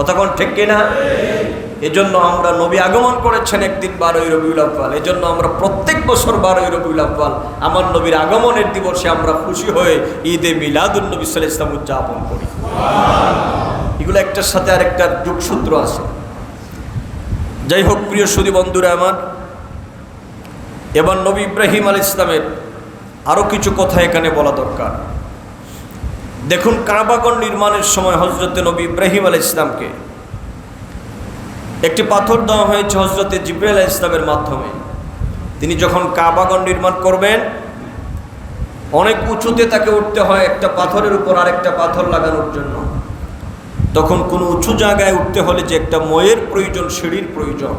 কতক্ষণ ঠিক কিনা? এজন্য আমরা নবী আগমন করেছেন একদিন বারোই রবিউল আব্বাল এজন্য আমরা প্রত্যেক বছর বারোই রবিউল আব্বাল আমার নবীর আগমনের দিবসে আমরা খুশি হয়ে ঈদে মিলাদুল নবী সাল্লাহ ইসলাম উদযাপন করি। এগুলো একটার সাথে আরেকটা যোগসূত্র আছে। যাই হোক, প্রিয় সুদী বন্ধুরা আমার, এবার নবী ইব্রাহিম আল ইসলামের আরও কিছু কথা এখানে বলা দরকার। দেখুন কাবাগর নির্মাণের সময় হজরতে নবী ইব্রাহিম আল ইসলামকে একটি পাথর দেওয়া হয়েছে হজরতে জিব্রাইল আল ইসলামের মাধ্যমে। তিনি যখন কাবাগর নির্মাণ করবেন, অনেক উঁচুতে তাকে উঠতে হয় একটা পাথরের উপর আরেকটা পাথর লাগানোর জন্য। তখন কোনো উঁচু জায়গায় উঠতে হলে যে একটা ময়ের প্রয়োজন, সিঁড়ির প্রয়োজন,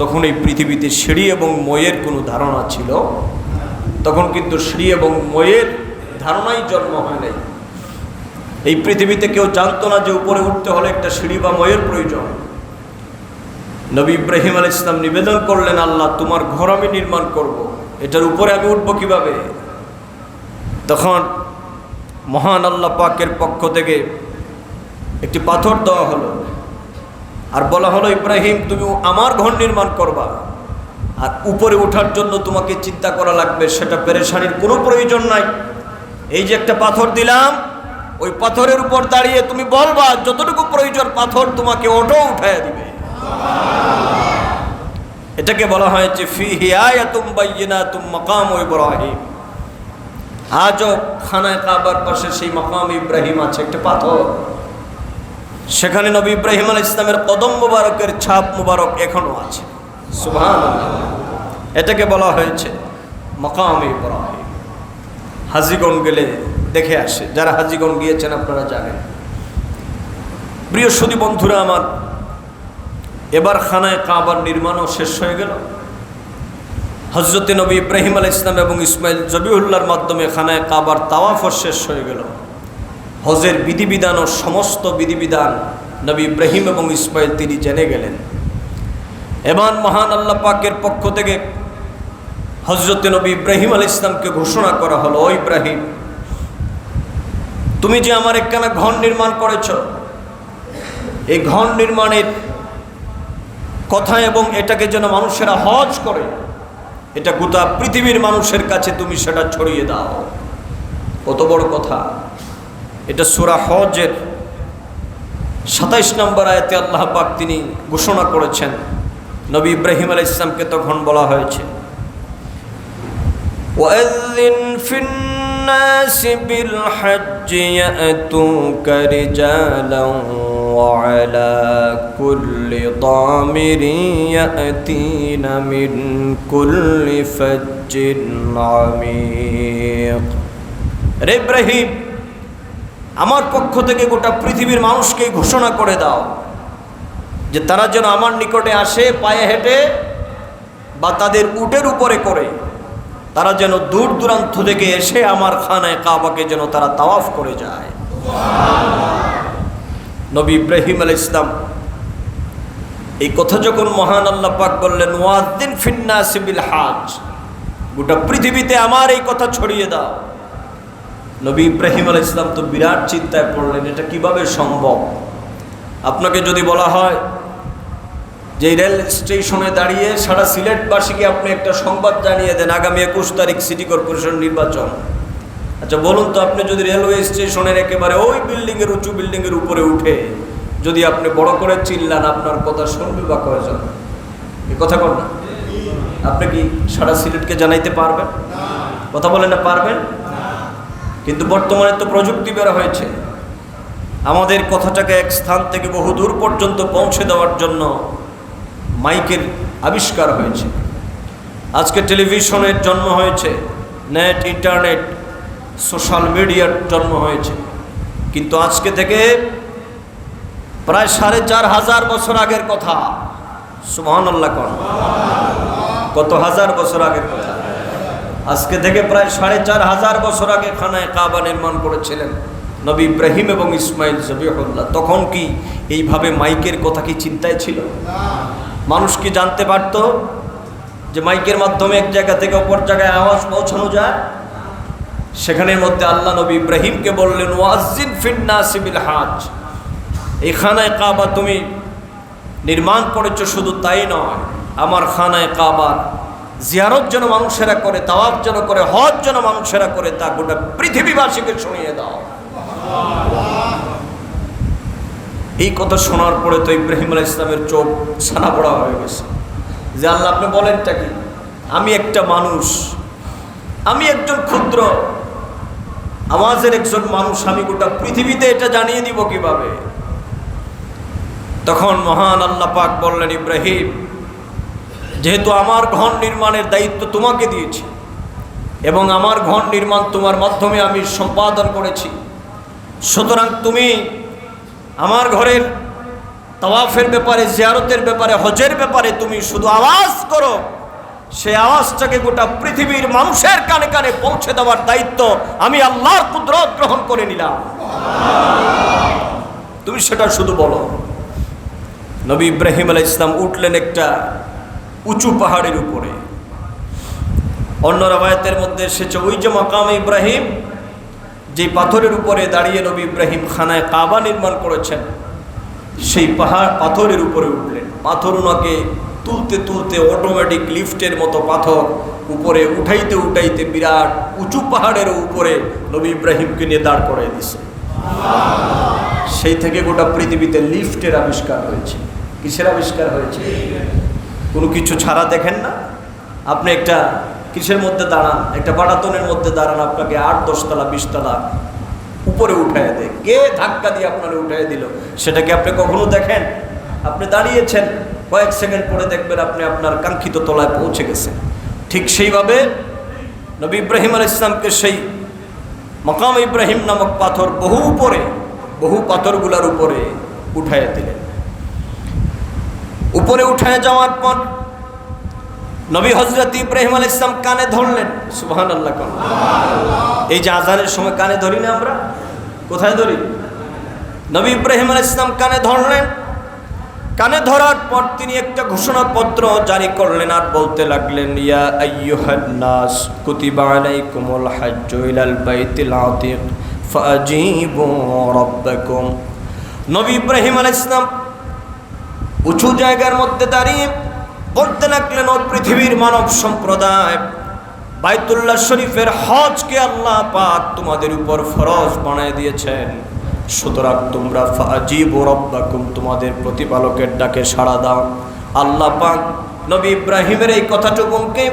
তখন এই পৃথিবীতে সিঁড়ি এবং ময়ের কোনো ধারণা ছিল তখন কিন্তু সিঁড়ি এবং ময়ের ধারণাই জন্ম হয় নাই। এই পৃথিবীতে কেউ জানতো না যে উপরে উঠতে হলে একটা সিঁড়ি বা ময়ের প্রয়োজন। নবী ইব্রাহিম আল ইসলাম নিবেদন করলেন, আল্লাহ, তোমার ঘর আমি নির্মাণ করব। এটার উপরে আমি উঠবো কীভাবে? তখন মহান আল্লাহ পাকের পক্ষ থেকে একটি পাথর দেওয়া হলো। আর বলা হলো, ইব্রাহিম, তুমি আমার ঘর নির্মাণ করবা। আর উপরে ওঠার জন্য তোমাকে চিন্তা করা লাগবে, সেটা পেরেশানির কোনো প্রয়োজন নাই। এই যে একটা পাথর দিলাম ওই পাথরের উপর দাঁড়িয়ে তুমি বলবা, যতটুকু প্রয়োজন পাথর তোমাকে ওটো উঠাইয়া দিবে। এটাকে বলা হয়েছে ফি হিয়ায়াতুম বাইয়িনাতুম মাকাম ইব্রাহিম। আজও খানায় কাবার পাশে সেই মাকাম ইব্রাহিম আছে, একটা পাথর। সেখানে নবী ইব্রাহিম আল ইসলামের কদম মুবারকের ছাপ মুবারক এখনও আছে। সুবহান এটাকে বলা হয়েছে মকাম ইব্রাহিম। হাজিগণ গেলে দেখে আসে। যারা হাজিগণ গিয়েছেন আপনারা জানেন। প্রিয় সুদী বন্ধুরা আমার, এবার খানায় কাবার নির্মাণও শেষ হয়ে গেল। হজরত নবী ইব্রাহিম আল ইসলাম এবং ইসমাইল জবিউল্লাহর মাধ্যমে খানায় কাবার তাওয়াফও শেষ হয়ে গেল। হজের বিধিবিধান ও সমস্ত বিধিবিধান নবী ইব্রাহিম এবং ইসমাইল তিনি জেনে গেলেন। এবার মহান আল্লাহ পাকের পক্ষ থেকে হজরত নবী ইব্রাহিম আল ইসলামকে ঘোষণা করা হলো, ও ইব্রাহিম তুমি যে আমার একখানা ঘন নির্মাণ করেছ, এই ঘন নির্মাণের কথা এবং এটাকে যেন মানুষেরা হজ করে, এটা গোটা পৃথিবীর মানুষের কাছে তুমি সেটা ছড়িয়ে দাও। কত বড় কথা। এটা সুরা হজের সাতাইশ নম্বর আয়তে আল্লাহ পাক তিনি ঘোষণা করেছেন, নবী ইব্রাহিম আলাই ইসলামকে তখন বলা হয়েছে। الناس بالحج يأتوك رجالا وعلى كل ضامر يأتين من كل فج عميق রে ইব্রাহিম আমার পক্ষ থেকে গোটা পৃথিবীর মানুষকে ঘোষণা করে দাও যে তারা যেন আমার নিকটে আসে পায়ে হেঁটে বা তাদের উটের উপরে করে তারা যেন দূর দূরান্ত থেকে এসে আমার খানায় কাবাকে যেন তারা তাওয়াফ করে যায়। নবী ইব্রাহিম আল ইসলাম এই কথা যখন মহান আল্লাহ পাক বললেন ওয়াদ্দিন ফিন্না সিবিল হাজ গোটা পৃথিবীতে আমার এই কথা ছড়িয়ে দাও। নবী ইব্রাহিম আল ইসলাম তো বিরাট চিন্তায় পড়লেন, এটা কীভাবে সম্ভব? আপনাকে যদি বলা হয় যে রেল স্টেশনে দাঁড়িয়ে সারা সিলেটবাসীকে আপনি একটা সংবাদ জানিয়ে দেন আগামী একুশ তারিখ সিটি কর্পোরেশন নির্বাচন। আচ্ছা বলুন তো, আপনি যদি রেলওয়ে স্টেশনের একেবারে ওই বিল্ডিংয়ের, উঁচু বিল্ডিংয়ের উপরে উঠে যদি আপনি বড় করে চিল্লান, আপনার কথা শুনবে বা কয়জন? এ কথা কর না। আপনি কি সারা সিলেটকে জানাইতে পারবেন? কথা বলেন না, পারবেন? কিন্তু বর্তমানে তো প্রযুক্তি বের হয়েছে। আমাদের কথাটাকে এক স্থান থেকে বহু দূর পর্যন্ত পৌঁছে দেওয়ার জন্য মাইকের আবিষ্কার হয়েছে। আজকে টেলিভিশনের জন্ম হয়েছে, নেট, ইন্টারনেট, সোশ্যাল মিডিয়ার জন্ম হয়েছে। কিন্তু আজকে থেকে প্রায় সাড়ে চার হাজার বছর আগের কথা। সুবহান আল্লাহ কন। কত হাজার বছর আগের কথা। আজকে থেকে প্রায় সাড়ে চার হাজার বছর আগে খানায় কাবা নির্মাণ করেছিলেন নবী ইব্রাহিম এবং ইসমাইল জবিহুল্লাহ। তখন কি এইভাবে মাইকের কথা কি চিন্তায় ছিল? মানুষ কি জানতে পারতো যে মাইকের মাধ্যমে এক জায়গা থেকে অপর জায়গায় আওয়াজ পৌঁছানো যায়? সেখানের মধ্যে আল্লাহ নবী ইব্রাহিমকে বললেন ওয়াজিন ফিন্না সিবিল হাজ এই খানায় কাবা তুমি নির্মাণ করেছ শুধু তাই নয়, আমার খানায় কাবার জিয়ারত যেন মানুষেরা করে তাওয়াব যেন করে, হজ যেন মানুষেরা করে, তা গোটা পৃথিবীবাসীকে শুনিয়ে দাও। এই কথা শোনার পরে তো ইব্রাহিম আলাহ ইসলামের চোখ ছানা পড়া হয়ে গেছে। যে আল্লাহ, আপনি বলেনটা কি? আমি একটা মানুষ, আমি একজন ক্ষুদ্র, আমাদের একজন মানুষ, আমি গোটা পৃথিবীতে এটা জানিয়ে দিব কীভাবে? তখন মহান আল্লাহ পাক বললেন, ইব্রাহিম, যেহেতু আমার ঘর নির্মাণের দায়িত্ব তোমাকে দিয়েছি এবং আমার ঘর নির্মাণ তোমার মাধ্যমে আমি সম্পাদন করেছি, সুতরাং তুমি আমার ঘরের তওয়াফের ব্যাপারে, জিয়ারতের ব্যাপারে, হজের ব্যাপারে তুমি শুধু আওয়াজ করো। সে আওয়াজটাকে গোটা পৃথিবীর মানুষের কানে কানে পৌঁছে দেওয়ার দায়িত্ব আমি আল্লাহর কুদরত গ্রহণ করে নিলাম। তুমি সেটা শুধু বলো। নবী ইব্রাহিম আলাহ ইসলাম উঠলেন একটা উঁচু পাহাড়ের উপরে। অন্য রাবায়তের মধ্যে এসেছে, ওই যে মাকাম ইব্রাহিম যে পাথরের উপরে দাঁড়িয়ে নবী ইব্রাহিম খানায় কাবা নির্মাণ করেছেন, সেই পাহাড়, পাথরের উপরে উঠলেন। পাথর ওনাকে তুলতে তুলতে অটোমেটিক লিফটের মতো পাথর উপরে উঠাইতে উঠাইতে বিরাট উঁচু পাহাড়ের উপরে নবী ইব্রাহিমকে নিয়ে দাঁড় করাই দিছে। সেই থেকে গোটা পৃথিবীতে লিফটের আবিষ্কার হয়েছে। কিসের আবিষ্কার হয়েছে? কোনো কিছু ছাড়া দেখেন না? আপনি একটা কিসের মধ্যে দাঁড়ান? একটা বাড়াতনের মধ্যে দাঁড়ান আপনাকে আট, দশতলা, বিশতলা উপরে উঠায় দেয়। কে ধাক্কা দিয়ে আপনারা উঠায় দিল? সেটাকে আপনি কখনো দেখেন? আপনি দাঁড়িয়েছেন, কয়েক সেকেন্ড পরে দেখবেন আপনি আপনার কাঙ্ক্ষিত তলায় পৌঁছে গেছেন। ঠিক সেইভাবে নবী ইব্রাহিম আল ইসলামকে সেই মকাম ইব্রাহিম নামক পাথর বহু উপরে, বহু পাথরগুলার উপরে উঠায় দিলেন। উপরে উঠায় যাওয়ার পর নবী হজরত ইব্রাহিম আল ইসলাম কানে ধরলেন সুবাহান আল্লাহ কন। এই যে আজানের সময় কানে ধরি না আমরা? কোথায় ধরি? নবী ইব্রাহিম আল ইসলাম কানে ধরলেন। কানে ধরার পর তিনি একটা ঘোষণাপত্র জারি করলেন আর বলতে লাগলেন, ইয়া আইয়ুহান নাস কুতিবা আলাইকুমুল হাজ্জু ইলাল বাইতিল আতিক ফাজিবু রাব্বাকুম। নবী ইব্রাহিম আলাইহিস সালাম উঁচু জায়গার মধ্যে দাঁড়িয়ে বলতে লাগলেন ও পৃথিবীর মানব সম্প্রদায়। বাইতুল্লাহ শরীফের হজকে আল্লাহ পাক তোমাদের উপর ফরজ বানিয়ে দিয়েছেন। সুতরাং তোমরা ফাজিব রব্বাকুম, তোমাদের প্রতিপালকের ডাকে সাড়া দাও। আল্লাহ পাক নবী ইব্রাহিমের এই কথাটুকুকে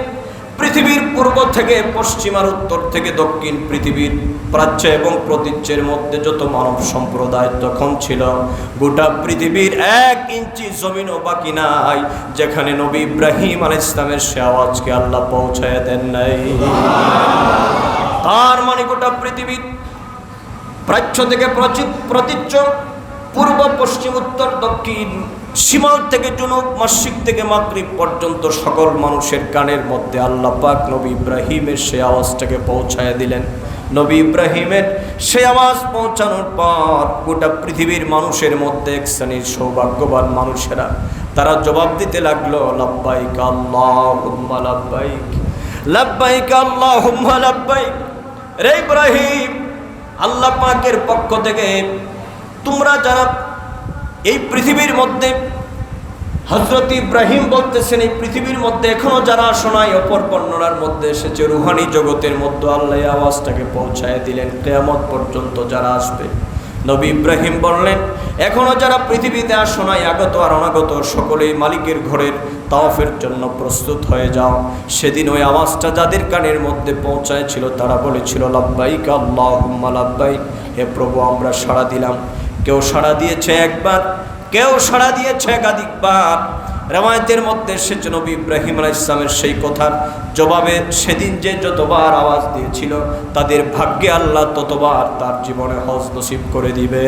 পৃথিবীর পূর্ব থেকে পশ্চিম আর উত্তর থেকে দক্ষিণ পৃথিবীর প্রাচ্য এবং প্রতীচ্যের মধ্যে যত মানব সম্প্রদায় তখন ছিল, গোটা পৃথিবীর এক ইঞ্চি জমিনও বাকি নাই, যেখানে নবী ইব্রাহিম আল ইসলামের সে আওয়াজকে আল্লাহ পৌঁছায় দেন নাই। তার মানে গোটা পৃথিবীর প্রাচ্য থেকে প্রচি- প্রতীচ্য, পূর্ব, পশ্চিম, উত্তর, দক্ষিণ সীমাল থেকে জুনুব মসজিদ থেকে মাগরিব পর্যন্ত সকল মানুষের কানের মধ্যে আল্লাহ পাক নবী ইব্রাহিমের সে আওয়াজটাকে পৌঁছায় দিলেন। নবী ইব্রাহিমের সে আওয়াজ পৌঁছানোর পর গোটা পৃথিবীর মানুষের মধ্যে এক শ্রেণির সৌভাগ্যবান মানুষেরা, তারা জবাব দিতে লাগল, লাব্বাইক আল্লাহ লাব্বাইক লাব্বাইক আল্লাহ লাব্বাইক। রে ইব্রাহিম, আল্লাহ পাকের পক্ষ থেকে তোমরা যারা এই পৃথিবীর মধ্যে হজরত ইব্রাহিম বলতেছেন, এই পৃথিবীর মধ্যে এখনও যারা শোনায়, অপর বর্ণনার মধ্যে এসেছে, রুহানি জগতের মধ্যে আল্লাহ আওয়াজটাকে পৌঁছায় দিলেন, কেয়ামত পর্যন্ত যারা আসবে। নবী ইব্রাহিম বললেন, এখনও যারা পৃথিবীতে আর শোনায়, আগত আর অনাগত, সকলেই মালিকের ঘরের তাওফের জন্য প্রস্তুত হয়ে যাও। সেদিন ওই আওয়াজটা যাদের কানের মধ্যে পৌঁছায় ছিল, তারা বলেছিল, লাব্বাইক আল্লাহ লাব্বাইক। হে প্রভু, আমরা সাড়া দিলাম। কেউ সাড়া দিয়েছে একবার, কেউ সাড়া দিয়েছে একাধিকবার। রেওয়ায়তের মধ্যে এসেছে নবী ইব্রাহিম আলাহ ইসলামের সেই কথার জবাবে সেদিন যে যতবার আওয়াজ দিয়েছিল, তাদের ভাগ্যে আল্লাহ ততবার তার জীবনে হজ নসিব করে দিবে।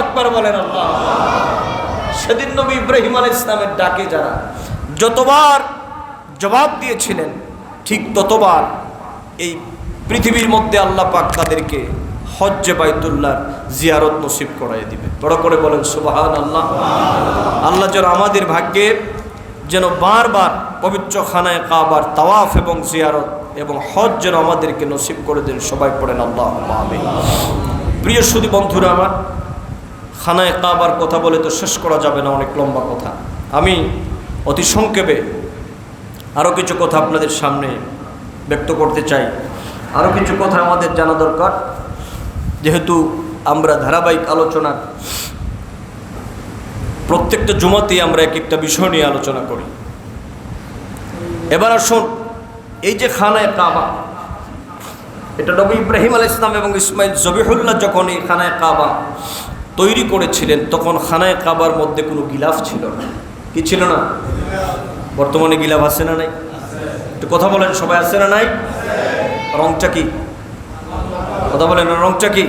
আকবার বলেন আল্লাহ। সেদিন নবী ইব্রাহিম আলাহ ইসলামের ডাকে যারা যতবার জবাব দিয়েছিলেন, ঠিক ততবার এই পৃথিবীর মধ্যে আল্লাহ পাক তাদেরকে হজ্জে বাইতুল্লাহ জিয়ারত নসিব করাই দিবে। বড় করে বলেন সুবাহান আল্লাহ আল্লাহ যেন আমাদের ভাগ্যে যেন বারবার পবিত্র খানায় কাবার তাওয়াফ এবং জিয়ারত এবং হজ যেন আমাদেরকে নসিব করে দেন, সবাই পড়েন আল্লাহ আমিন। প্রিয় সুদী বন্ধুরা আমার, খানায় কাবার কথা বলে তো শেষ করা যাবে না, অনেক লম্বা কথা। আমি অতি সংক্ষেপে আরও কিছু কথা আপনাদের সামনে ব্যক্ত করতে চাই। আরও কিছু কথা আমাদের জানা দরকার। যেহেতু আমরা ধারাবাহিক আলোচনা, প্রত্যেকটা জুমাতেই আমরা এক একটা বিষয় নিয়ে আলোচনা করি। এবার আসুন, এই যে খানায় কাবা, এটা নবী ইব্রাহিম আল ইসলাম এবং ইসমাইল জবিহুল্লাহ যখন এই খানায় কাবা তৈরি করেছিলেন, তখন খানায় কাবার মধ্যে কোনো গিলাফ ছিল না। কি ছিল না? বর্তমানে গিলাফ আছে না নাই? একটু কথা বলেন, সবাই আছে না নাই? রংটা কি? কথা বলেন রংটা কি?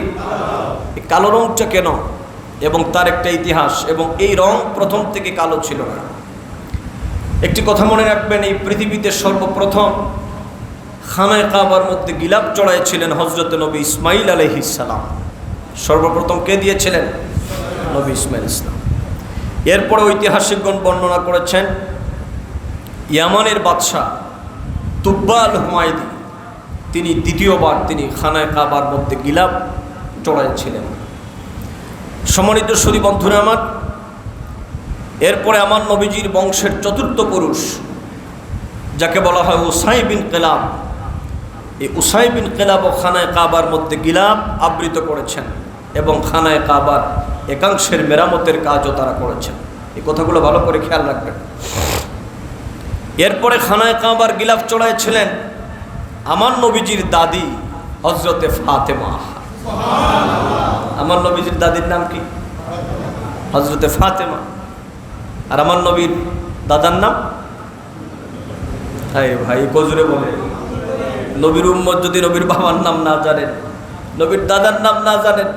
কালো রংটা কেন? এবং তার একটা ইতিহাস, এবং এই রং প্রথম থেকে কালো ছিল না। একটি কথা মনে রাখবেন, এই পৃথিবীতে সর্বপ্রথম খানায় কাবার মধ্যে গিলাপ চড়াইছিলেন হজরত নবী ইসমাইল আলহিসাল্লাম সর্বপ্রথম কে দিয়েছিলেন? নবী ইসমাইল ইসলাম এরপরে ঐতিহাসিকগণ বর্ণনা করেছেন, ইয়ামানের বাদশাহ তুব্বা আল হুমায়দি তিনি দ্বিতীয়বার তিনি খানায় কাবার মধ্যে গিলাপ চড়াইছিলেন। সম্মানিত সুদী বন্ধুরা আমার, এরপরে আমার নবীজির বংশের চতুর্থ পুরুষ, যাকে বলা হয় উসাই বিন কেলাব, এই উসাই বিন কেলাব ও খানায় কাবার মধ্যে গিলাপ আবৃত করেছেন এবং খানায় কাবার একাংশের মেরামতের কাজও তারা করেছেন। এই কথাগুলো ভালো করে খেয়াল রাখবেন। এরপরে খানায় কাবার গিলাফ চড়াইছিলেন। আমার নবীজির দাদি হজরতে ফাতেমা। আমার নবীজির দাদির নাম কি? হজরতে ফাতেমা। আর আমার নবীর দাদার নাম? হাই ভাই, গজুরে বলে। নবীর উম্মত যদি নবীর বাবার নাম না জানেন, নবীর দাদার নাম না জানেন,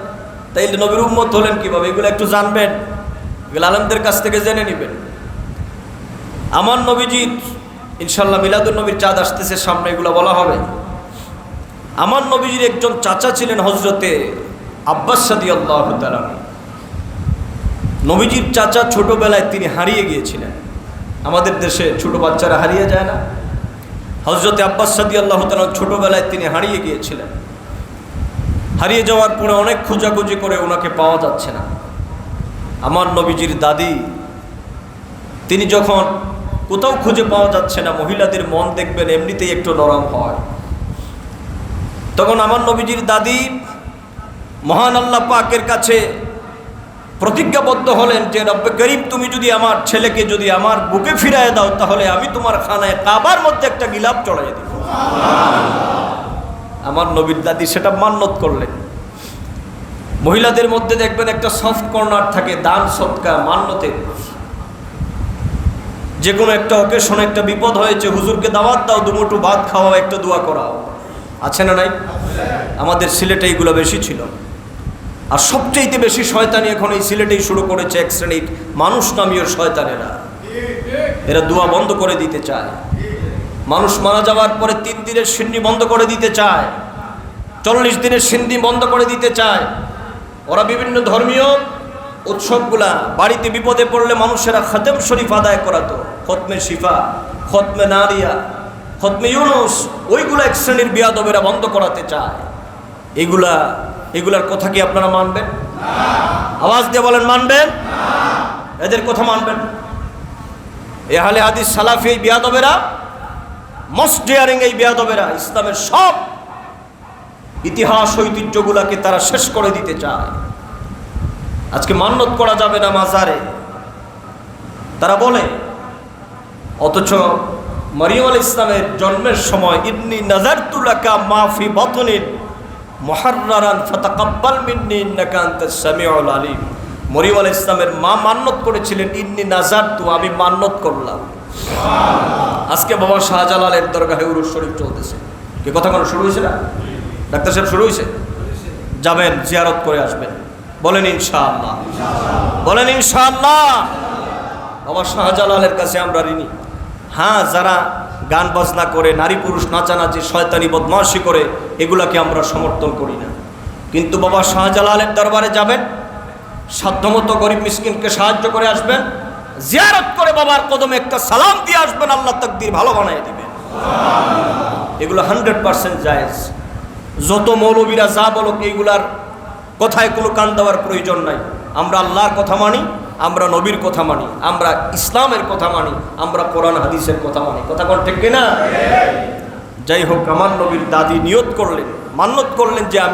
তাইলে নবীর উম্মত হলেন কীভাবে? এগুলো একটু জানবেন। এগুলো আলমদের কাছ থেকে জেনে নেবেন। আমার নবীজির ইনশাল্লাহ মিলাদুল নবীর চাঁদ আসতেছে, সামনে এগুলো বলা হবে। আমার নবীজির একজন চাচা ছিলেন হজরতে আব্বাস সাদি আল্লাহ নবীজির চাচা ছোটবেলায় তিনি হারিয়ে গিয়েছিলেন। আমাদের দেশে ছোট বাচ্চারা হারিয়ে যায় না। হজরতে আব্বাস সাদি আল্লাহ তালা ছোটোবেলায় তিনি হারিয়ে গিয়েছিলেন। হারিয়ে যাওয়ার পরে অনেক খোঁজাখুঁজি করে ওনাকে পাওয়া যাচ্ছে না। আমার নবীজির দাদি, তিনি যখন কোথাও খুঁজে পাওয়া যাচ্ছে না মহিলাদের মন দেখবেন এমনিতেই একটু নরম হয়। তখন আমার নবীজির দাদি মহান আল্লাহ পাকের কাছে প্রতিজ্ঞাবদ্ধ হলেন যে রব্বে করিম তুমি যদি আমার ছেলেকে যদি আমার বুকে ফিরায় দাও তাহলে আমি তোমার খানায় কাবার মধ্যে একটা গিলাপ চড়াই দিব। আমার নবীর দাদি সেটা মান্যত করলেন। মহিলাদের মধ্যে দেখবেন একটা সফট কর্নার থাকে দান সৎকা মান্যতের যে কোনো একটা অকেশনে একটা বিপদ হয়েছে, হুজুরকে দাওয়াত দাও দুমুটু ভাত খাওয়াও, একটা দোয়া করাও। আছে না নাই? আমাদের সিলেটে এইগুলো বেশি ছিল। আর সবচেয়ে বেশি শয়তানি এখন এই সিলেটেই শুরু করেছে এক শ্রেণির মানুষ নামীয় শয়তানেরা। এরা দোয়া বন্ধ করে দিতে চায়। মানুষ মারা যাওয়ার পরে তিন দিনের সিন্নি বন্ধ করে দিতে চায়। চল্লিশ দিনের সিন্নি বন্ধ করে দিতে চায়। ওরা বিভিন্ন ধর্মীয় উৎসবগুলা বাড়িতে বিপদে পড়লে মানুষেরা খতেম শরীফ আদায় করাতো। খতমে শিফা, খতমে নারিয়া, খতমে ইউনুস, ওইগুলো এক শ্রেণির বিয়াদবেরা বন্ধ করাতে চায়। এগুলা, এগুলার কথা কি আপনারা মানবেন? আওয়াজ দিয়ে বলেন, মানবেন? এদের কথা মানবেন এহালে হাদিস সালাফি এই বিয়াদবেরা, মোস্ট ডিয়ারিং এই বিয়াদবেরা, ইসলামের সব ইতিহাস ঐতিহ্যগুলাকে তারা শেষ করে দিতে চায়। আজকে মান্যত করা যাবে না মাজারে। তারা বলে, অথচ মরিয়ম আল ইসলামের জন্মের সময় ইবনি নাজার তুলাকা মাফি ফতাকাব্বাল মিন্নি মরিয়ম আল ইসলামের মা করেছিলেন নাজার আমি মান্যত করলাম। আজকে বাবা শরীফ চলতেছে। কথা কোনো শুরু হয়েছে না? ডাক্তার সাহেব, শুরু হয়েছে? যাবেন, জিয়ারত করে আসবেন। বলেন ইনশাআল্লাহ। বলেন ইনশাআল্লাহ। বাবা শাহজালালের কাছে আমরা ঋণী। হ্যাঁ যারা গান বাজনা করে, নারী পুরুষ নাচানাচি, শয়তানি বদমাশি করে, এগুলাকে আমরা সমর্থন করি না। কিন্তু বাবা শাহজালালের দরবারে যাবেন, সাধ্যমতো গরিব মিসকিনকে সাহায্য করে আসবেন, জিয়ারত করে বাবার কদমে একটা সালাম দিয়ে আসবেন, আল্লাহ তকদির ভালো বানিয়ে দিবেন। এগুলো হান্ড্রেড পার্সেন্ট জায়েজ। যত মৌলবীরা যা বলো এইগুলার কথায় কোনো কান দেওয়ার প্রয়োজন নাই। আমরা আল্লাহর কথা মানি, আমরা নবীর কথা মানি, আমরা ইসলামের কথা মানি, আমরা কোরআন, হাদিসের কথা মানি। কথা কোন ঠিক কিনা? যাই হোক, আমার নবীর দাদি নিয়ত করলেন মান্যত করলেন যে আমি